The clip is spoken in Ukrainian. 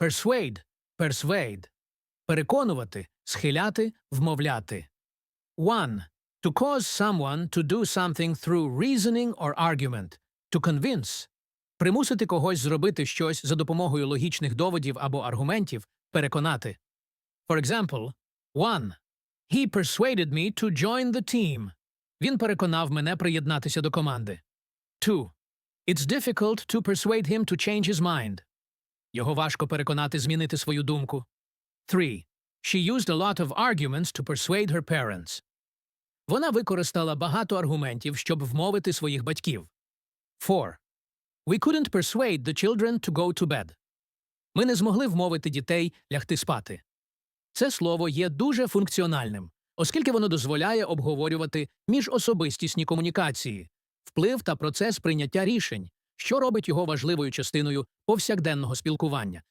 Persuade – persuade. Переконувати, схиляти, вмовляти. 1. To cause someone to do something through reasoning or argument. To convince. Примусити когось зробити щось за допомогою логічних доводів або аргументів, переконати. For example, 1. He persuaded me to join the team. Він переконав мене приєднатися до команди. 2. It's difficult to persuade him to change his mind. Його важко переконати змінити свою думку. 3. She used a lot of arguments to persuade her parents. Вона використала багато аргументів, щоб вмовити своїх батьків. 4. We couldn't persuade the children to go to bed. Ми не змогли вмовити дітей лягти спати. Це слово є дуже функціональним, оскільки воно дозволяє обговорювати міжособистісні комунікації, вплив та процес прийняття рішень, що робить його важливою частиною повсякденного спілкування.